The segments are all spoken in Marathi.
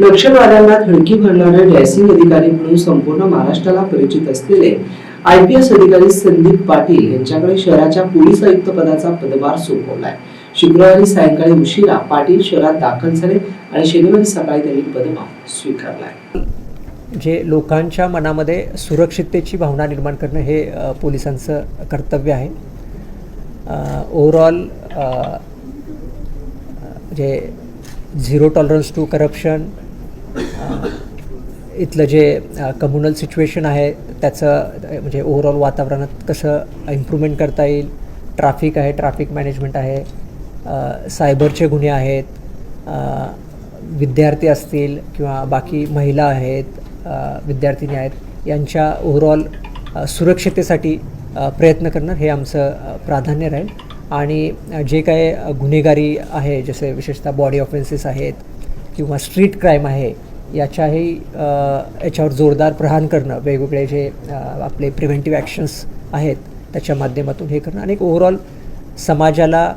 नक्षलवाद्यांना धडकी भरणारे ड्रेसिंग अधिकारी म्हणून संपूर्ण महाराष्ट्राला परिचित असलेले आय पी एस अधिकारी संदीप पाटील यांच्याकडे शहराच्या पोलीस आयुक्त पदाचा पदभार सोपवलाय. शुक्रवारी सायंकाळी उशिरा पाटील शहरात दाखल झाले आणि शनिवारी सकाळी त्यांनी पदभार स्वीकारलाय. जे लोकांच्या मनामध्ये सुरक्षिततेची भावना निर्माण करणं हे पोलिसांचं कर्तव्य आहे. ओव्हरऑल जे झिरो टॉलरन्स टू करप्शन इथलं जे कम्युनल सिच्युएशन आहे त्याचं म्हणजे ओव्हरऑल वातावरणात कसं इम्प्रूव्हमेंट करता येईल? ट्रॅफिक आहे ट्रॅफिक मॅनेजमेंट आहे. सायबरचे गुन्हे आहेत. विद्यार्थी असतील किंवा बाकी महिला आहेत विद्यार्थिनी आहेत यांच्या ओव्हरऑल अ, सुरक्षितेसाठी प्रयत्न करणं हे आमचं प्राधान्य राहील. आणि जे काय गुन्हेगारी आहे जसे विशेषतः बॉडी ऑफेन्सेस आहेत किंवा स्ट्रीट क्राईम आहे याच्याही याच्यावर जोरदार प्रहाण करणं वेगवेगळे जे आपले प्रिव्हेंटिव्ह ॲक्शन्स आहेत त्याच्या माध्यमातून हे करणं आणि ओव्हरऑल समाजाला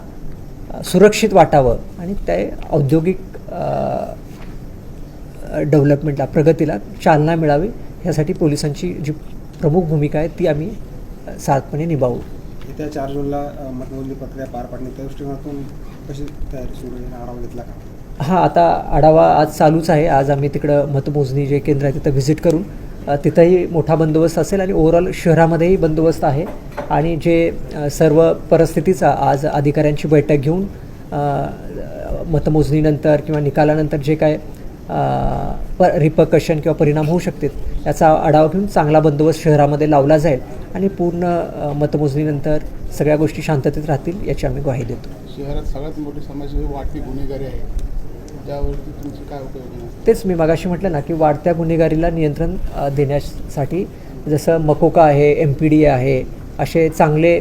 सुरक्षित वाटावं आणि ते औद्योगिक डेव्हलपमेंटला प्रगतीला चालना मिळावी ह्यासाठी पोलिसांची जी प्रमुख भूमिका आहे ती आम्ही अ, निभावू. येत्या चार जूनला मतमोजणी प्रक्रिया पार पाडणे त्या दृष्टिकोनातून कशी तयारी सुरू आहे आढावा घेतला का? हां आता आढावा आज चालूच आहे. आज आम्ही तिकडं मतमोजणी जे केंद्र आहे तिथं व्हिजिट करून तिथंही मोठा बंदोबस्त असेल आणि ओव्हरऑल शहरामध्येही बंदोबस्त आहे. आणि जे सर्व परिस्थितीचा आज अधिकाऱ्यांची बैठक घेऊन मतमोजणीनंतर किंवा निकालानंतर जे काय प रिपकशन किंवा परिणाम होऊ शकतात याचा आढावा घेऊन चांगला बंदोबस्त शहरामध्ये लावला जाईल आणि पूर्ण मतमोजणीनंतर सगळ्या गोष्टी शांततेत राहतील याची आम्ही ग्वाही देतो. शहरात सगळ्यात मोठी समस्या ही गुन्हेगारी आहे. त्यावरती तुमची काय उपाययोजना असते? तेच मी मागाशी म्हटलं ना की वाढत्या गुन्हेगारीला नियंत्रण देण्यासाठी जसं मकोका आहे एम पी डी आहे असे चांगले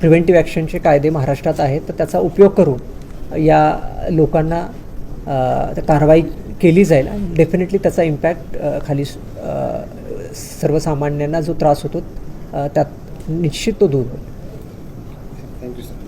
प्रिव्हेंटिव्ह ॲक्शनचे कायदे महाराष्ट्रात आहेत तर त्याचा उपयोग करून या लोकांना कारवाई केली जाईल आणि डेफिनेटली त्याचा इम्पॅक्ट खाली सर्वसामान्यांना जो त्रास होतो त्यात निश्चित तो दूर होईल. Thank you sir